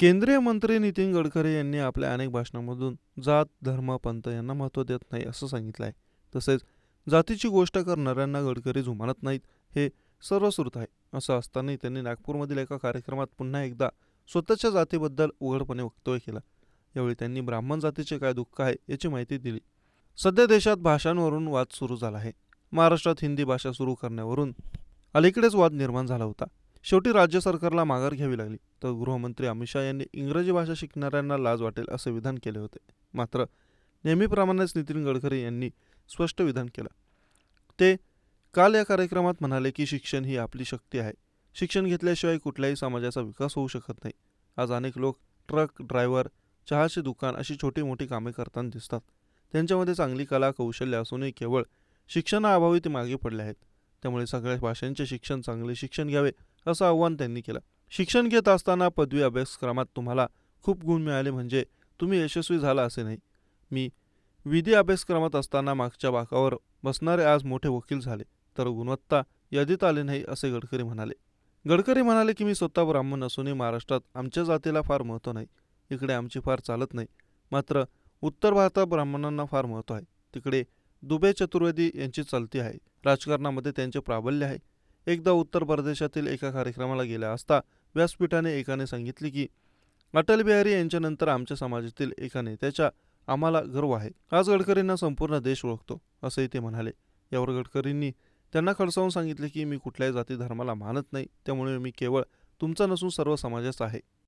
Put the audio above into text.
केंद्रीय मंत्री नितीन गडकरी यांनी आपल्या अनेक भाषणांमधून जात धर्म पंत यांना महत्त्व देत नाही असं सांगितलं आहे. तसेच जातीची गोष्ट करणाऱ्यांना गडकरी जुमानत नाहीत हे सर्वश्रुत आहे असं असतानाही त्यांनी नागपूरमधील एका कार्यक्रमात पुन्हा एकदा स्वतःच्या जातीबद्दल उघडपणे वक्तव्य केलं. यावेळी त्यांनी ब्राह्मण जातीचे काय दुःख आहे याची माहिती दिली. सध्या देशात भाषांवरून वाद सुरू झाला आहे. महाराष्ट्रात हिंदी भाषा सुरू करण्यावरून अलीकडेच वाद निर्माण झाला होता. शेवटी राज्य सरकारला माघार घ्यावी लागली. तर गृहमंत्री अमित शहा यांनी इंग्रजी भाषा शिकणाऱ्यांना लाज वाटेल असे विधान केले होते. मात्र नेहमीप्रमाणेच नितीन गडकरी यांनी स्पष्ट विधान केलं. ते काल या कार्यक्रमात म्हणाले की शिक्षण ही आपली शक्ती आहे. शिक्षण घेतल्याशिवाय कुठल्याही समाजाचा विकास होऊ शकत नाही. आज अनेक लोक ट्रक ड्रायव्हर चहाचे दुकान अशी छोटी मोठी कामे करताना दिसतात. त्यांच्यामध्ये चांगली कला कौशल्य असूनही केवळ शिक्षणाअभावी ते मागे पडले आहेत. त्यामुळे सगळ्या भाषांचे शिक्षण चांगले शिक्षण घ्यावे असं आव्हान त्यांनी केलं. शिक्षण घेत असताना पदवी अभ्यासक्रमात तुम्हाला खूप गुण मिळाले म्हणजे तुम्ही यशस्वी झाला असे नाही. मी विधी अभ्यासक्रमात असताना मागच्या बाकावर बसणारे आज मोठे वकील झाले तर गुणवत्ता यादीत आले नाही असे गडकरी म्हणाले. गडकरी म्हणाले की मी स्वतः ब्राह्मण असूनही महाराष्ट्रात आमच्या जातीला फार महत्त्व नाही. इकडे आमची फार चालत नाही. मात्र उत्तर भारतात ब्राह्मणांना फार महत्त्व आहे. तिकडे दुबे चतुर्वेदी यांची चालती आहे. राजकारणामध्ये त्यांचे प्राबल्य आहे. एकदा उत्तर प्रदेशातील एका कार्यक्रमाला गेल्या असता व्यासपीठाने एकाने सांगितले की अटल बिहारी यांच्यानंतर आमच्या समाजातील एका नेत्याच्या आम्हाला गर्व आहे. आज गडकरींना संपूर्ण देश ओळखतो असंही ते म्हणाले. यावर गडकरींनी त्यांना खडसावून सांगितले की मी कुठल्याही जाती धर्माला मानत नाही. त्यामुळे मी केवळ तुमचा नसून सर्व समाजाचा आहे.